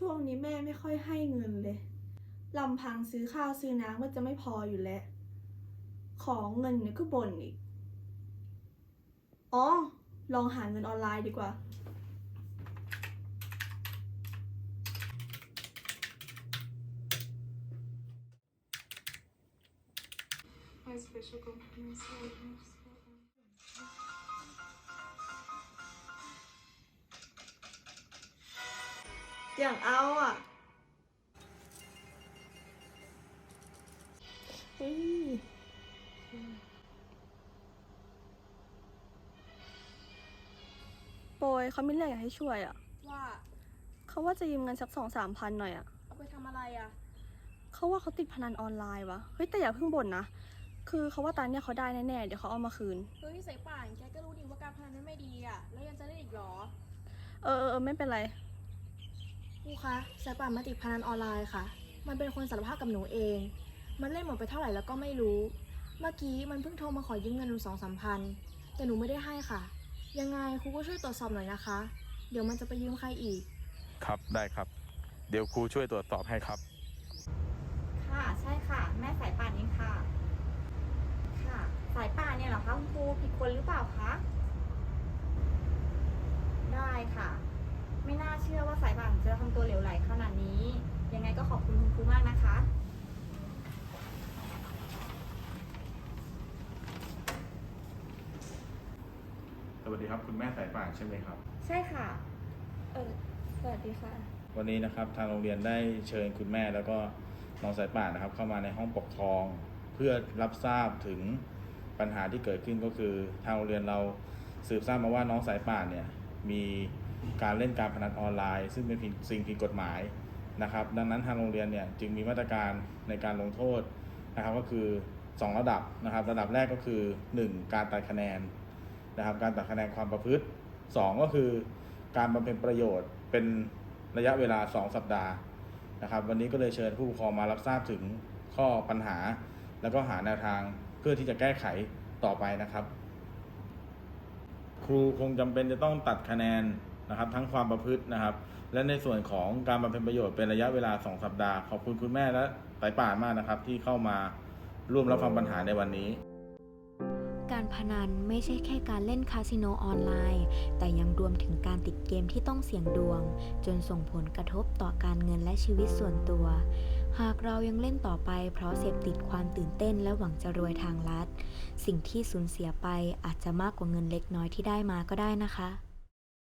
ช่วงนี้แม่ไม่ค่อยให้เงินเลยลำพังซื้อข้าวซื้อน้ำก็จะไม่พออยู่แล้ว ของเงินเนี่ยก็บ่นอีก อ๋อ ลองหาเงินออนไลน์ดีกว่า My special compliments อย่างเอาอะเฮ้ยโปรยเขาไม่เรื่องอยากให้ช่วยอะ ว่าเขาว่าจะยืมเงินสักสองสามพันหน่อยอะ เอาไปทำอะไรอะ เขาว่าเขาติดพนันออนไลน์วะเฮ้ยแต่อย่าเพิ่งบ่นนะ คือเขาว่าตอนเนี้ยเขาได้แน่ๆเดี๋ยวเขาเอามาคืน เฮ้ยสายป่านแกก็รู้ดีว่าการพนันนั้นไม่ดีอะ แล้วยังจะเล่นอีกเหรอ เออเออเออไม่เป็นไร ครูคะสายป่านมาติดพนันออนไลน์ค่ะ มันเป็นคนสารภาพกับหนูเอง มันเล่นหมดไปเท่าไหร่แล้วก็ไม่รู้ เมื่อกี้มันเพิ่งโทรมาขอยืมเงินหนูสองสามพัน แต่หนูไม่ได้ให้ค่ะ ยังไงครูก็ช่วยตรวจสอบหน่อยนะคะ เดี๋ยวมันจะไปยืมใครอีก ครับได้ครับ เดี๋ยวครูช่วยตรวจสอบให้ครับ ค่ะ ใช่ค่ะ แม่สายป่านเองค่ะ ค่ะ สายป่านเนี่ยเหรอคะคุณครูผิดคนหรือเปล่าคะ ได้ค่ะ ไม่น่าเชื่อว่าสายป่านจะทำตัวเหลวไหลขนาดนี้ ยังไงก็ขอบคุณคุณครูมากนะคะ สวัสดีครับคุณแม่สายป่านใช่ไหมครับ ใช่ค่ะ เออสวัสดีค่ะ วันนี้นะครับทางโรงเรียนได้เชิญคุณแม่แล้วก็น้องสายป่านนะครับ เข้ามาในห้องปกครอง เพื่อรับทราบถึงปัญหาที่เกิดขึ้นก็คือ ทางโรงเรียนเราสืบทราบมาว่าน้องสายป่านเนี่ยมี การเล่นการพนันออนไลน์ ซึ่งเป็นสิ่งผิดกฎหมายนะครับ ดังนั้นทางโรงเรียนเนี่ยจึงมีมาตรการในการลงโทษนะครับก็คือ 2 ระดับนะครับ ระดับแรกก็คือ 1 การตัดคะแนนนะครับ การตัดคะแนนความประพฤติ 2 ก็คือการบำเพ็ญประโยชน์เป็นระยะเวลา 2 สัปดาห์นะครับ วันนี้ก็เลยเชิญผู้ปกครองมารับทราบถึงข้อปัญหา แล้วก็หาแนวทางเพื่อที่จะแก้ไขต่อไปนะครับ ครูคงจำเป็นจะต้องตัดคะแนน นะครับทั้งความประพฤตินะครับ และในส่วนของการบำเพ็ญประโยชน์เป็นระยะเวลา 2 สัปดาห์ ขอบคุณคุณแม่และสายป่านมากนะครับ ที่เข้ามาร่วมรับฟังปัญหาในวันนี้ การพนันไม่ใช่แค่การเล่นคาสิโนออนไลน์ แต่ยังรวมถึงการติดเกมที่ต้องเสี่ยงดวง จนส่งผลกระทบต่อการเงินและชีวิตส่วนตัว หากเรายังเล่นต่อไป เพราะเสพติดความตื่นเต้นและหวังจะรวยทางลัด สิ่งที่สูญเสียไปอาจจะมากกว่าเงินเล็กน้อยที่ได้มาก็ได้นะคะ